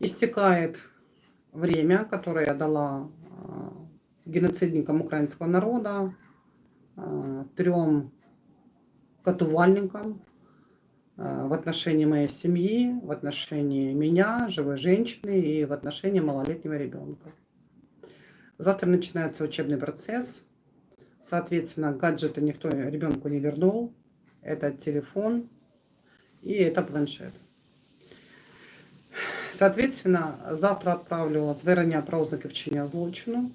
истекает время, которое я дала э, геноцидникам украинского народа, э, трем катувальникам э, в отношении моей семьи, в отношении меня, живой женщины и в отношении малолетнего ребенка. Завтра начинается учебный процесс. Соответственно, гаджеты никто ребенку не вернул. Это телефон и это планшет. Соответственно, завтра отправлю звернення про ознаки вчинення злочину.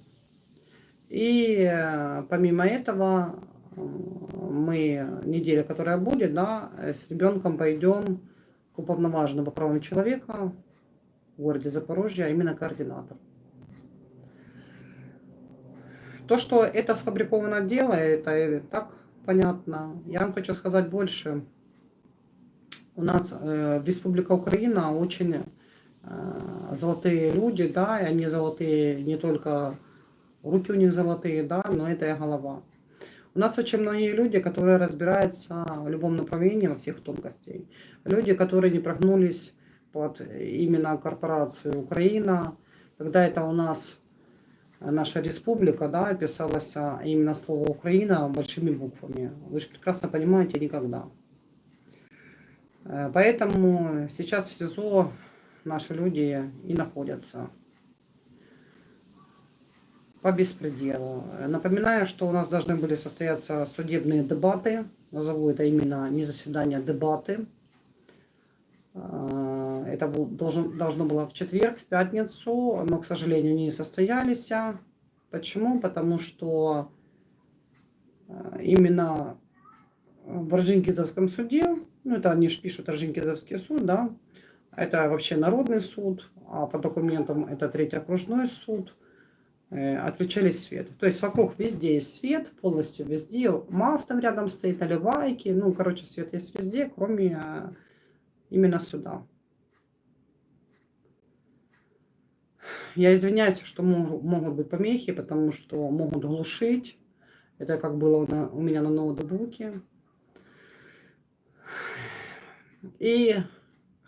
И э, помимо этого, э, мы, неделя, которая будет, да, с ребенком пойдем к уполноваженному по правам человека в городе Запорожье, а именно координатор. То, что это сфабриковано дело, это и так понятно. Я вам хочу сказать больше. У нас э, Республика Украина очень Э, золотые люди, да, и они золотые не только руки у них золотые, да, но это и голова. У нас очень многие люди, которые разбираются в любом направлении, во всех тонкостей. Люди, которые не прогнулись под именно корпорацию Украина, когда это у нас наша республика, да, писалось именно слово Украина большими буквами. Вы же прекрасно понимаете, никогда. Э, поэтому сейчас в СИЗО наши люди и находятся по беспределу. Напоминаю, что у нас должны были состояться судебные дебаты. Назову это именно не заседание, а дебаты. А, это должно, должно было в четверг, в пятницу, но, к сожалению, не состоялись. Почему? Потому что а, именно в Орджоникидзевском суде, ну это они же пишут Орджоникидзевский суд, да, это вообще народный суд, а по документам это третий окружной суд. Э, отключались свет. То есть вокруг везде есть свет, полностью везде. МАФ там рядом стоит, наливайки. Ну, короче, свет есть везде, кроме э, именно сюда. Я извиняюсь, что могут быть помехи, потому что могут глушить. Это как было у меня на ноутбуке. И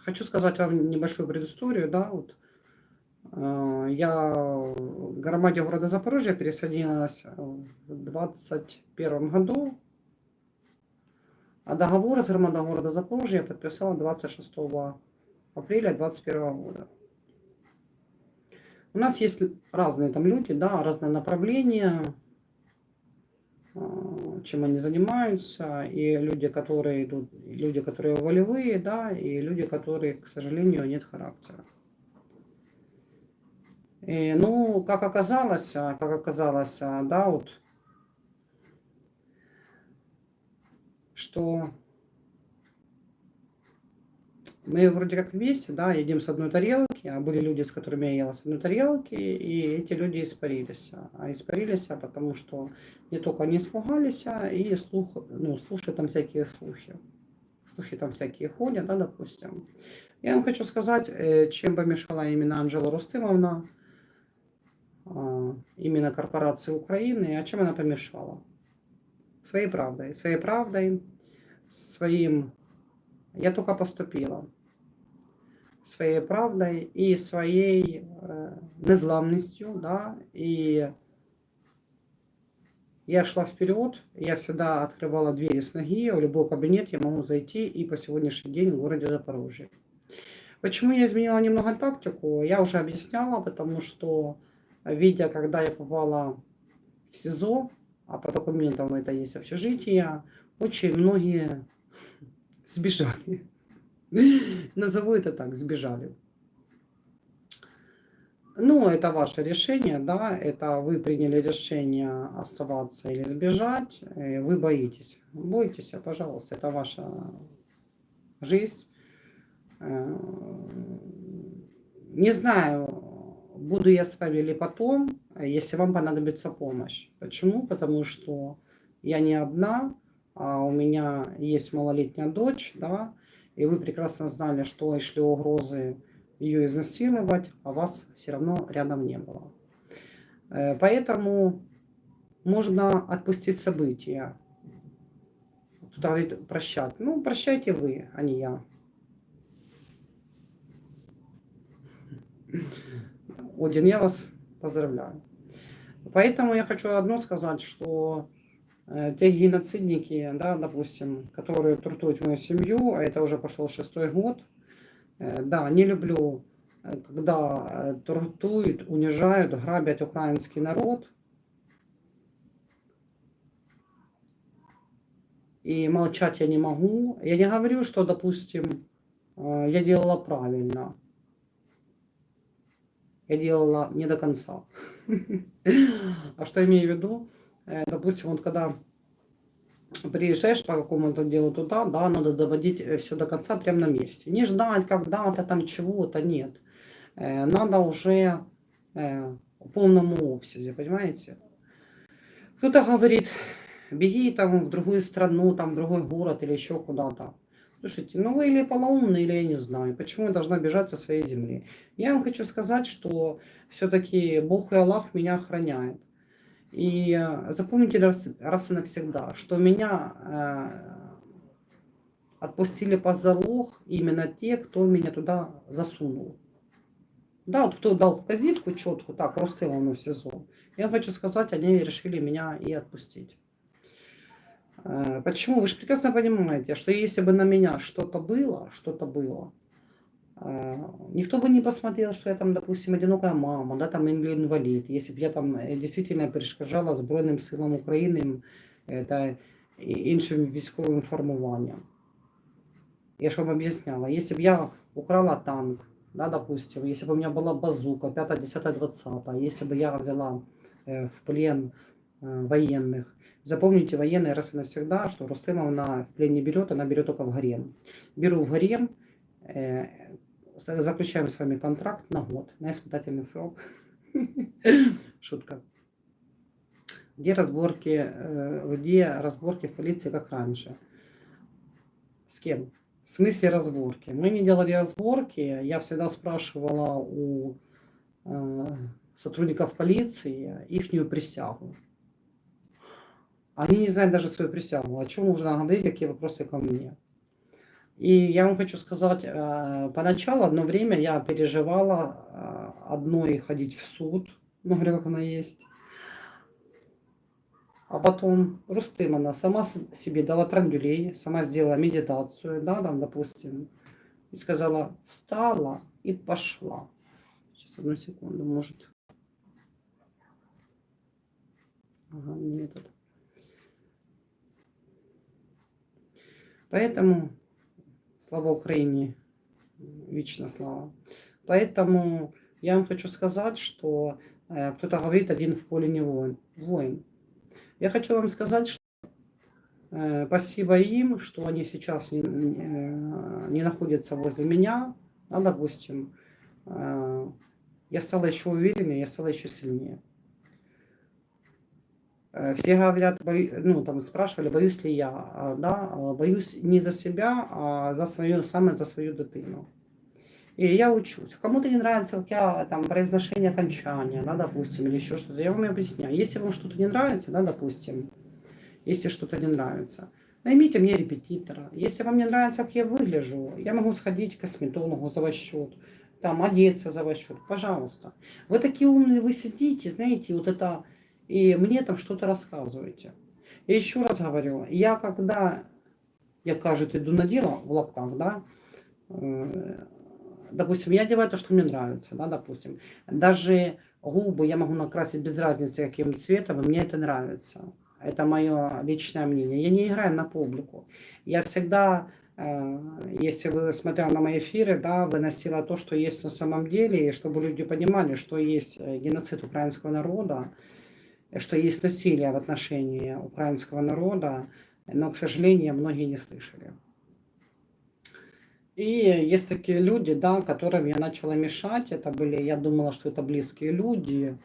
Хочу сказать вам небольшую предысторию. Да, вот. Э, я в громаде города Запорожья пересадилась в 2021 году, а договор с громадой города Запорожья подписала 26 апреля 2021 года. У нас есть разные там люди, да, разные направления, а, чем они занимаются, и люди, которые идут, люди, которые волевые, да, и люди, которые, к сожалению, нет характера. И, ну, как оказалось, а, как оказалось, а, да, вот, что мы вроде как вместе, да, едим с одной тарелки, а были люди, с которыми я ела с одной тарелки, и эти люди испарились. А испарились, потому что не только они испугались, и слух, ну, слушают там всякие слухи. Слухи там всякие ходят, да, допустим. Я вам хочу сказать, э, чем помешала именно Анжела Рустымовна, а, именно корпорации Украины, а чем она помешала? Своей правдой. Своей правдой, своим... Я только поступила Своей правдой и своей э, незламностью, да, и я шла вперед, я всегда открывала двери с ноги, в любой кабинет я могу зайти и по сегодняшний день в городе Запорожье. Почему я изменила немного тактику, я уже объясняла, потому что, видя, когда я попала в СИЗО, а по документам это есть общежитие, очень многие сбежали. Назову это так, сбежали. Ну, это ваше решение, да, это вы приняли решение оставаться или сбежать, вы боитесь. Бойтесь, пожалуйста, это ваша жизнь. Э, не знаю, буду я с вами или потом, если вам понадобится помощь. Почему? Потому что я не одна, а у меня есть малолетняя дочь, да, и вы прекрасно знали, что и шли угрозы ее изнасиловать, а вас все равно рядом не было. Э, поэтому можно отпустить события. Туда говорит прощать. Ну, прощайте вы, а не я. Один, я вас поздравляю. Поэтому я хочу одно сказать, что те геноцидники, да, допустим, которые туртуют мою семью, а это уже пошел шестой год, э, да, не люблю, э, когда э, туртуют, унижают, грабят украинский народ. И молчать я не могу. Я не говорю, что, допустим, э, я делала правильно. Я делала не до конца. А что имею в виду? Э, Допустим, вот когда приезжаешь по какому-то делу туда, да, надо доводить все до конца прямо на месте. Не ждать когда-то там чего-то, нет. Э, Надо уже э, в полном обсяге, понимаете? Кто-то говорит, беги там в другую страну, там в другой город или еще куда-то. Слушайте, ну вы или полоумны, или я не знаю, почему я должна бежать со своей земли. Я вам хочу сказать, что все-таки Бог и Аллах меня охраняет. И э, запомните раз, раз и навсегда, что меня э, отпустили под залог именно те, кто меня туда засунул. Да, вот кто дал вказивку четку, так, Ростыловну в СИЗО. Я хочу сказать, они решили меня и отпустить. Э, Почему? Вы же прекрасно понимаете, что если бы на меня что-то было, что-то было, никто бы не посмотрел, что я там, допустим, одинокая мама, да, там или инвалид. Если бы я там э, действительно перешкоджала Збройним силам України е, та і- іншим військовим формуванням. Я ж вам объясняла, если бы я украла танк, да, допустим, если бы у меня была базука 5, 10, 20, если бы я взяла э, в плен э, военных, запомните военные раз и навсегда, что Рустемовна в плен не берет, она берет только в гарем. Беру в гарем, э, за- заключаем с вами контракт на год, на испытательный срок. Шутка. Где разборки, э, где разборки в полиции, как раньше? С кем? В смысле разборки? Мы не делали разборки. Я всегда спрашивала у э, сотрудников полиции ихнюю присягу. Они не знают даже свою присягу. О чем можно говорить, какие вопросы ко мне. И я вам хочу сказать, э, поначалу одно время я переживала э, одной ходить в суд, ну, говорю, как она есть. А потом Рустымовна сама с- себе дала трандюлей, сама сделала медитацию, да, там, допустим, и сказала, встала и пошла. Сейчас, одну секунду, может. Ага, не этот. Поэтому слава Украине, вечно слава. Поэтому я вам хочу сказать, что э, кто-то говорит, один в поле не воин. Воин. Я хочу вам сказать, что э, спасибо им, что они сейчас не, э, не находятся возле меня, да, допустим. Я стала еще увереннее, я стала еще сильнее. Э, Все говорят, ну, там спрашивали, боюсь ли я, А, да, а, боюсь не за себя, а за свою, саме за свою дитину. И я учусь. Кому-то не нравится, как я там произношение окончания, да, допустим, или еще что-то. Я вам объясняю. Если вам что-то не нравится, да, допустим, если что-то не нравится, наймите мне репетитора. Если вам не нравится, как я выгляжу, я могу сходить к косметологу за ваш счет, там, одеться за ваш счет, пожалуйста. Вы такие умные, вы сидите, знаете, вот это, и мне там что-то рассказываете. Я еще раз говорю, я когда, я, кажет, иду на дело, в лапках, да, э, допустим, я одеваю то, что мне нравится, да, допустим. Даже губы я могу накрасить без разницы, каким цветом, и мне это нравится. Это мое личное мнение. Я не играю на публику. Я всегда, э, если вы, смотря на мои эфиры, да, выносила то, что есть на самом деле, и чтобы люди понимали, что есть э, геноцид украинского народа, что есть насилие в отношении украинского народа, но, к сожалению, многие не слышали. И есть такие люди, да, которым я начала мешать. Это были, я думала, что это близкие люди.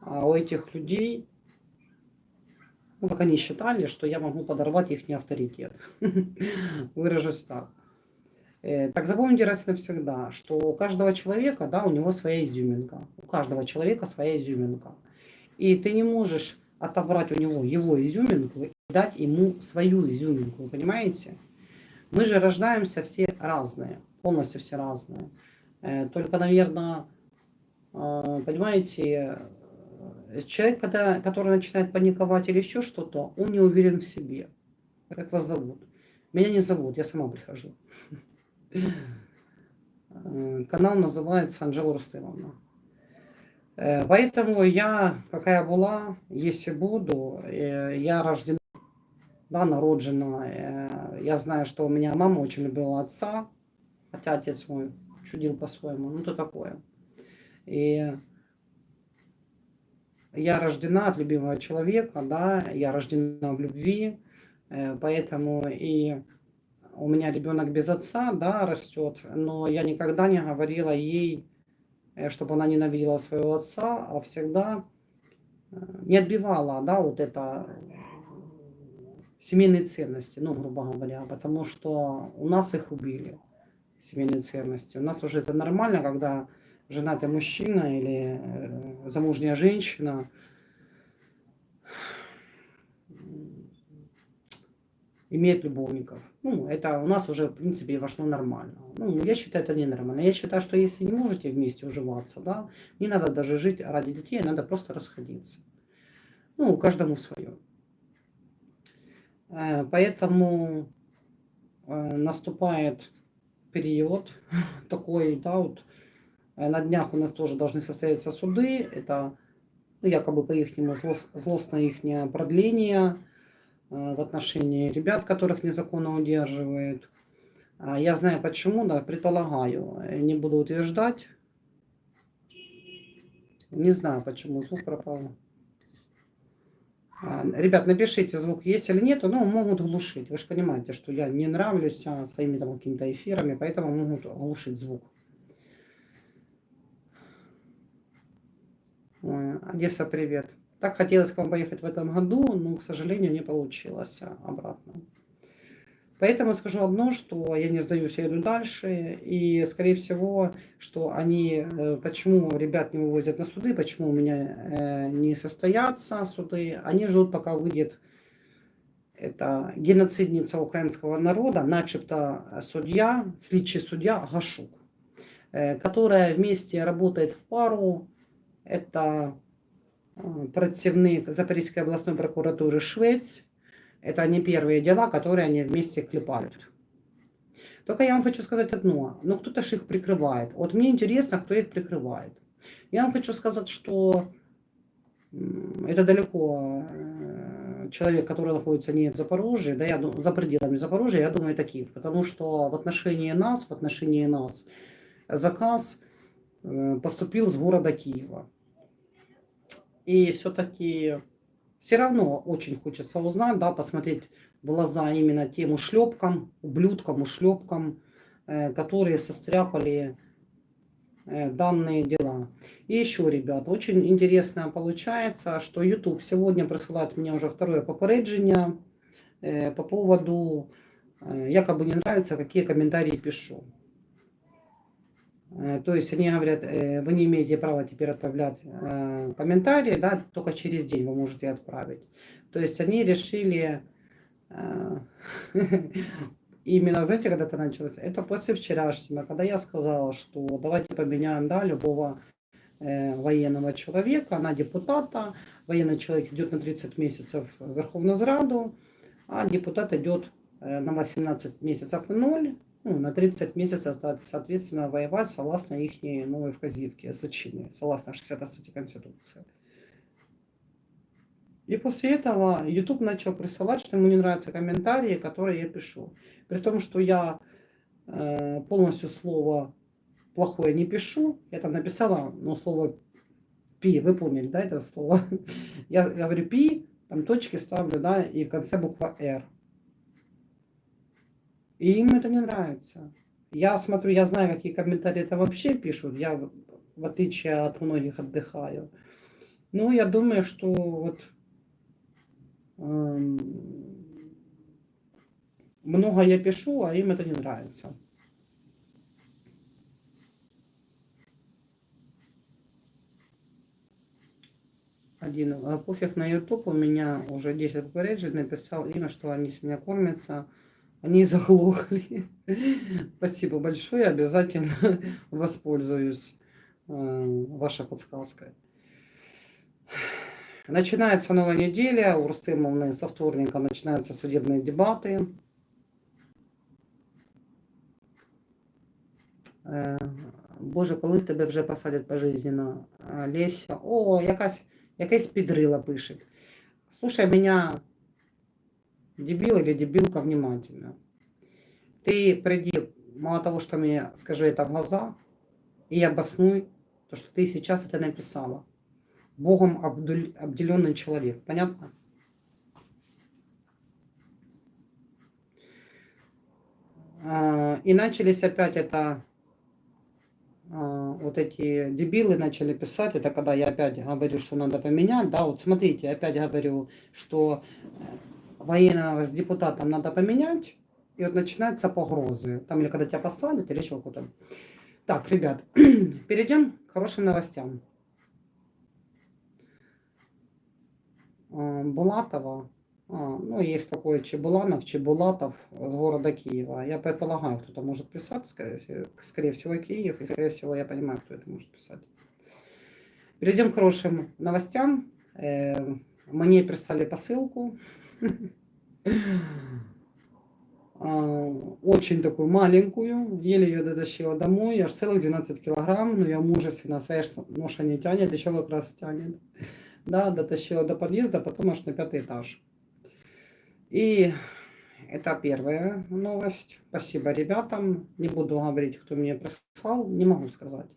А у этих людей, ну, как они считали, что я могу подорвать их авторитет. Выражусь так. Э, Так запомните раз и навсегда, что у каждого человека, да, у него своя изюминка. У каждого человека своя изюминка. И ты не можешь отобрать у него его изюминку и дать ему свою изюминку, вы понимаете? Мы же рождаемся все разные, полностью все разные. Э, Только, наверное, А, Понимаете, э, человек, когда, который начинает паниковать или еще что-то, он не уверен в себе. Как вас зовут? Меня не зовут, я сама прихожу. Э, Канал называется Анжела Рустемовна. Э, Поэтому я, какая была, если буду, э, я рождена, да, народжена. э, Я знаю, что у меня мама очень любила отца, хотя отец мой чудил по-своему, ну то такое. И я рождена от любимого человека, да, я рождена в любви, поэтому и у меня ребенок без отца, да, растет, но я никогда не говорила ей, чтобы она ненавидела своего отца, а всегда э, не отбивала, да, вот это э, семейные ценности, ну, грубо говоря, потому что у нас их убили, семейные ценности. У нас уже это нормально, когда женатый мужчина или э, замужняя женщина имеет любовников. Ну, это у нас уже, в принципе, вошло нормально. Ну, я считаю, это ненормально. Я считаю, что если не можете вместе уживаться, да, не надо даже жить ради детей, надо просто расходиться. Ну, каждому свое. Э, Поэтому э, наступает период такой, да, вот э, на днях у нас тоже должны состояться суды, это ну, якобы по их злостное их продление в отношении ребят, которых незаконно удерживают. А Я знаю почему, да, предполагаю, э, не буду утверждать. Не знаю, почему звук пропал. А, Ребят, напишите, звук есть или нет, но могут глушить. Вы же понимаете, что я не нравлюсь а, своими там какими-то эфирами, поэтому могут глушить звук. Ой, Одесса, привет. Так хотелось к вам поехать в этом году, но, к сожалению, не получилось а, обратно. Поэтому скажу одно, что я не сдаюсь, я иду дальше. И, скорее всего, что они, э, почему ребят не вывозят на суды, почему у меня э, не состоятся суды, они ждут, пока выйдет это геноцидница украинского народа, начебто судья, слідчий судья Гашук, э, которая вместе работает в пару. Это працівник Запорізької областной прокуратуры Швець, это не первые дела, которые они вместе клепают. Только я вам хочу сказать одно. Ну, кто-то же их прикрывает. Вот мне интересно, кто их прикрывает. Я вам хочу сказать, что м, это далеко э, человек, который находится не в Запорожье, да, я, ду- за пределами Запорожья, я думаю, это Киев. Потому что в отношении нас, в отношении нас заказ э, поступил с города Киева. И все-таки все равно очень хочется узнать, да, посмотреть в глаза именно тем ушлепкам, ублюдкам, ушлепкам, э, которые состряпали э, данные дела. И еще, ребят, очень интересно получается, что YouTube сегодня присылает мне уже второе попереджение э, по поводу, якобы не нравится, какие комментарии пишу. Э, То есть они говорят, э, вы не имеете права теперь отправлять э, комментарии, да, только через день вы можете отправить. То есть они решили, именно, знаете, когда это началось? Это после вчерашнего, когда я сказала, что давайте поменяем, да, любого военного человека на депутата. Военный человек идет на 30 месяцев в Верховную Зраду, а депутат идет на 18 месяцев на ноль, ну, на 30 месяцев, соответственно, воевать согласно их новой вказівке, зачины, согласно 60 статье Конституции. И после этого YouTube начал присылать, что ему не нравятся комментарии, которые я пишу. При том, что я э, полностью слово плохое не пишу, я там написала, ну, слово пи, вы поняли, да, это слово. Я говорю пи, там точки ставлю, да, и в конце буква R. И им это не нравится. Я смотрю, я знаю, какие комментарии это вообще пишут. Я, в отличие от многих, отдыхаю. Ну, я думаю, что вот эм, много я пишу, а им это не нравится. Один а пофиг на YouTube у меня уже 10 попереджень написал имя, что они с меня кормятся. Они заглохли. Спасибо большое, обязательно воспользуюсь. э, ваша подсказка. Начинается новая неделя, у Рустемовны со вторника начинаются судебные дебаты. Е, Боже, коли тебе вже посадять пожизненно? Леся, о, якась, якась підрила пише. Слушай меня, дебил или дебилка, внимательно. Ты приди, мало того, что мне скажи это в глаза, и обоснуй то, что ты сейчас это написала. Богом обделенный человек. Понятно? А, И начались опять это а, вот эти дебилы начали писать, это когда я опять говорю, что надо поменять, да, вот смотрите, опять говорю, что военного с депутатом надо поменять, и вот начинаются погрозы, там или когда тебя посадят, или еще куда-то. Так, ребят, перейдем к хорошим новостям. А, Булатова, а, ну, есть такой Чебуланов, Чебулатов с города Киева. Я предполагаю, кто-то может писать, скорее скорее всего, Киев, и, скорее всего, я понимаю, кто это может писать. Перейдем к хорошим новостям. Э, Мне прислали посылку. А, Очень такую маленькую, еле ее дотащила домой, аж целых 12 килограмм, но я мужественно, ж ноша не тянет, еще как раз тянет. Да, дотащила до подъезда, потом аж на пятый этаж. И это первая новость. Спасибо ребятам. Не буду говорить, кто мне прислал, не могу сказать.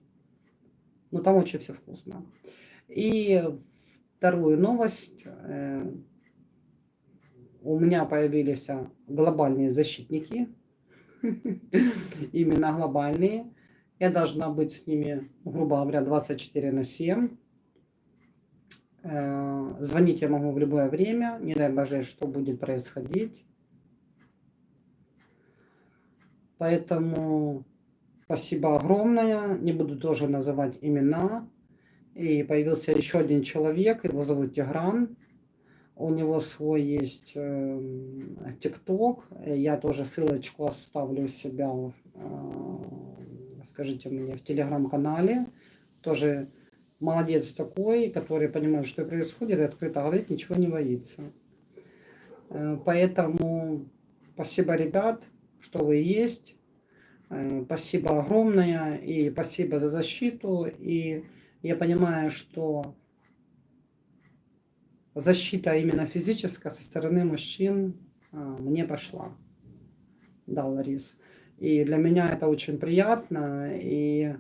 Но там очень все вкусно. И вторую новость. У меня появились а, глобальные защитники. Именно глобальные. Я должна быть с ними, грубо говоря, 24 на 7. Э, Звонить я могу в любое время. Не дай боже, что будет происходить. Поэтому спасибо огромное. Не буду тоже называть имена. И появился еще один человек, его зовут Тигран. У него свой есть эм, ТикТок. Я тоже ссылочку оставлю у себя, э, скажите мне, в телеграм-канале. Тоже молодец такой, который понимает, что происходит, и открыто говорит, ничего не боится. Э, Поэтому спасибо, ребят, что вы есть. Э, Спасибо огромное и спасибо за защиту. И я понимаю, что защита именно физическая со стороны мужчин а, мне пошла. Да, Ларис. И для меня это очень приятно и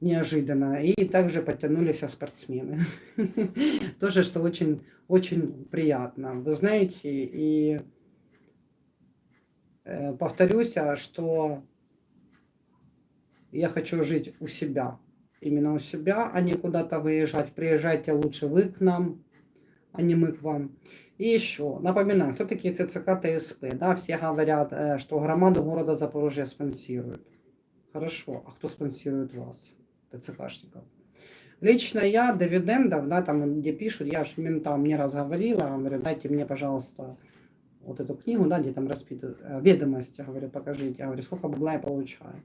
неожиданно. И также подтянулись спортсмены. Тоже, что очень, очень приятно. Вы знаете, и э, повторюсь, а, что я хочу жить у себя. Именно у себя, а не куда-то выезжать. Приезжайте лучше вы к нам, а не мы к вам. И еще, напоминаю, кто такие ТЦК ТСП? Да, все говорят, э, что громаду города Запорожья спонсируют. Хорошо, а кто спонсирует вас, ТЦКшников? Лично я дивидендов, да, там где пишут, я же ментам не раз говорила, говорю, дайте мне, пожалуйста, вот эту книгу, да, где там расписывают, э, ведомости, говорю, покажите, я говорю, сколько бабла я получаю.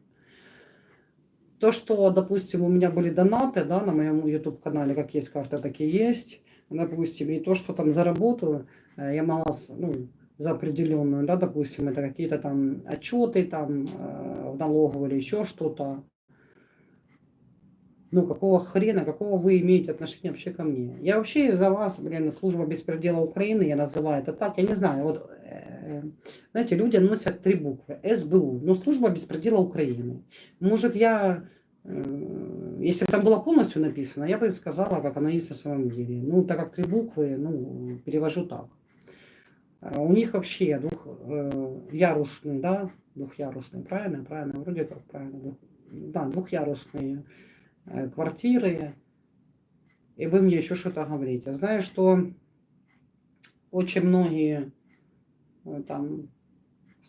То, что, допустим, у меня были донаты, да, на моем YouTube-канале, как есть карта, так и есть, допустим, и то, что там заработаю, э, я с- ну, за определенную, да, допустим, это какие-то там отчеты там э, в налоговую или еще что-то. Ну, какого хрена, какого вы имеете отношение вообще ко мне? Я вообще за вас, блин, служба беспредела Украины, я называю это так, я не знаю, вот, знаете, люди носят три буквы, СБУ, но служба беспредела Украины. Может, я, э, если бы там было полностью написано, я бы сказала, как оно есть на самом деле. Ну, так как три буквы, ну, перевожу так. А У них вообще двухярусный, да, двухъярусный, правильно, правильно, вроде как правильно, двух- да, двухъярусные э, квартиры, и вы мне еще что-то говорите. Знаю, что очень многие э, там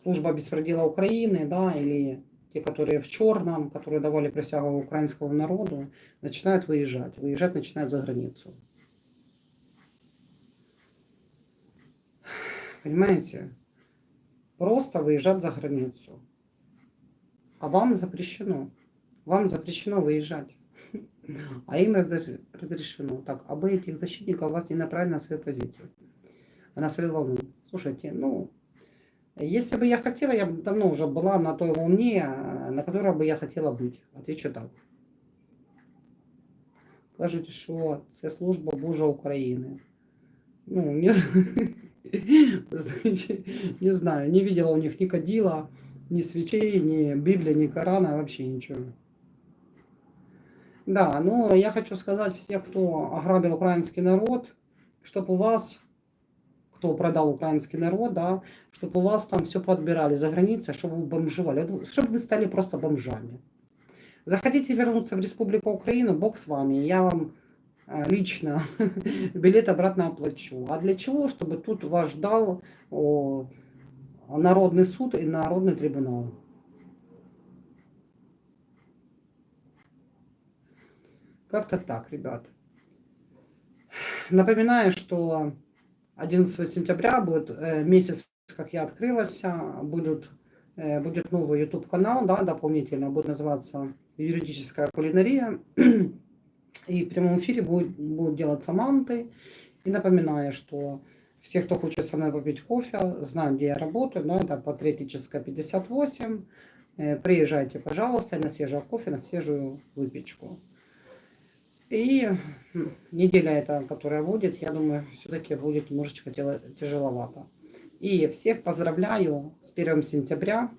служба беспредела Украины, да, или те, которые в черном, которые давали присягу украинскому народу, начинают выезжать. Выезжать начинают за границу. Понимаете? Просто выезжать за границу. А вам запрещено. вам запрещено выезжать. А им разреш- разрешено. Так, а вы этих защитников вас не направили на свою позицию, а на свою волну. Слушайте, ну, если бы я хотела, я бы давно уже была на той волне, э, на которой бы я хотела быть. Отвечу так. Кажуть, що це служба Божа України. Ну, не, не знаю, не видела у них ни кадила, ни свечей, ни Библии, ни Корана, вообще ничего. Да, но я хочу сказать всем, кто ограбил украинский народ, чтобы у вас, кто продал украинский народ, да, чтобы у вас там все подбирали за границей, чтобы вы бомжевали, чтобы вы стали просто бомжами. Захотите вернуться в Республику Украину, Бог с вами, я вам э, лично билет обратно оплачу. А для чего? Чтобы тут вас ждал о, Народный суд и Народный трибунал. Как-то так, ребят. Напоминаю, что 11 сентября будет э, месяц, как я открылась, будут, э, будет новый YouTube канал, да, дополнительно будет называться юридическая кулинария. И в прямом эфире будет, будут делаться манты. И напоминаю, что все, кто хочет со мной попить кофе, знают, где я работаю, да, это Патриотическая 58. Э, Приезжайте, пожалуйста, на свежий кофе, на свежую выпечку. И м, неделя эта, которая будет, я думаю, все-таки будет немножечко тяжеловато. И всех поздравляю с 1 сентября,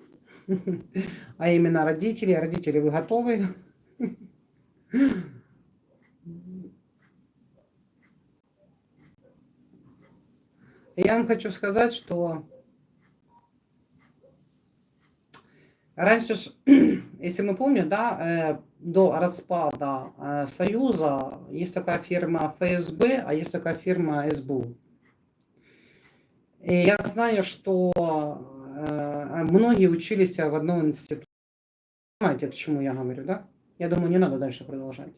а именно родители. Родители, вы готовы? Я вам хочу сказать, что раньше, если мы помним, да, э, до распада э, Союза есть такая фирма ФСБ, а есть такая фирма СБУ. И я знаю, что э, многие учились в одном институте. Понимаете, к чему я говорю, да? Я думаю, не надо дальше продолжать.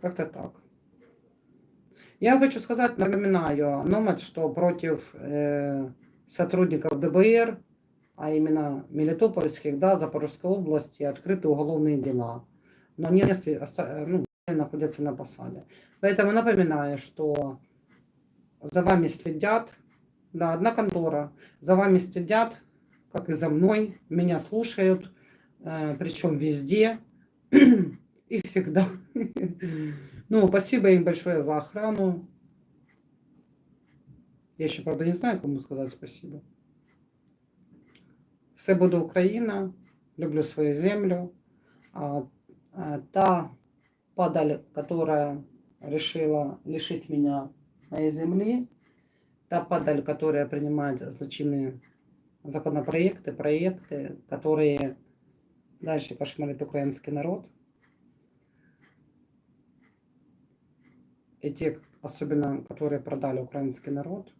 Как-то так. Я хочу сказать, напоминаю, номер, что против э, сотрудников ДБР, а именно Мелитопольских, да, Запорожской области, открыты уголовные дела. Но оста- ну, находятся на посаде. Поэтому напоминаю, что за вами следят, да, одна контора, за вами следят, как и за мной, меня слушают, э, причем везде и всегда. Ну, спасибо им большое за охрану. Я ще, правда, не знаю, кому сказать спасибо. Все буде Україна, люблю свою землю. А, а, та падаль, которая решила лишить меня моей земли, та падаль, которая принимает злочинные законопроекты, проекты, которые дальше кошмарит украинский народ, и те, особенно, которые продали украинский народ,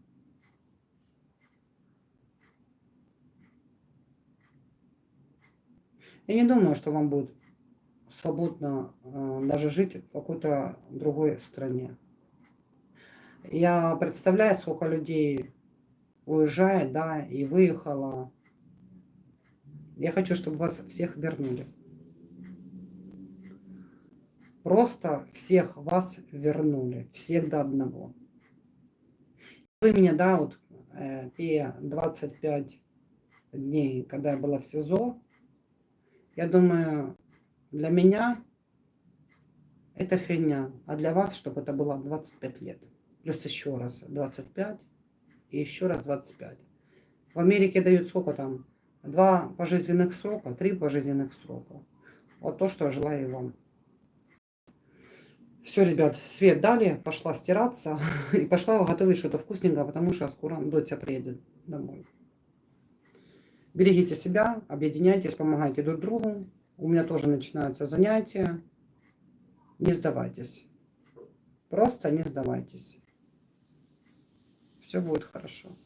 я не думаю, что вам будет свободно э, даже жить в какой-то другой стране. Я представляю, сколько людей уезжает, да, и выехало. Я хочу, чтобы вас всех вернули. Просто всех вас вернули, всех до одного. Вы меня, да, вот э, те 25 дней, когда я была в СИЗО, я думаю, для меня это фигня, а для вас, чтобы это было 25 лет. Плюс еще раз 25 и еще раз 25. В Америке дают сколько там? Два пожизненных срока, три пожизненных срока. Вот то, что желаю вам. Все, ребят, свет дали, пошла стираться и пошла готовить что-то вкусненькое, потому что скоро дочь приедет домой. Берегите себя, объединяйтесь, помогайте друг другу. У меня тоже начинаются занятия. Не сдавайтесь. Просто не сдавайтесь. Все будет хорошо.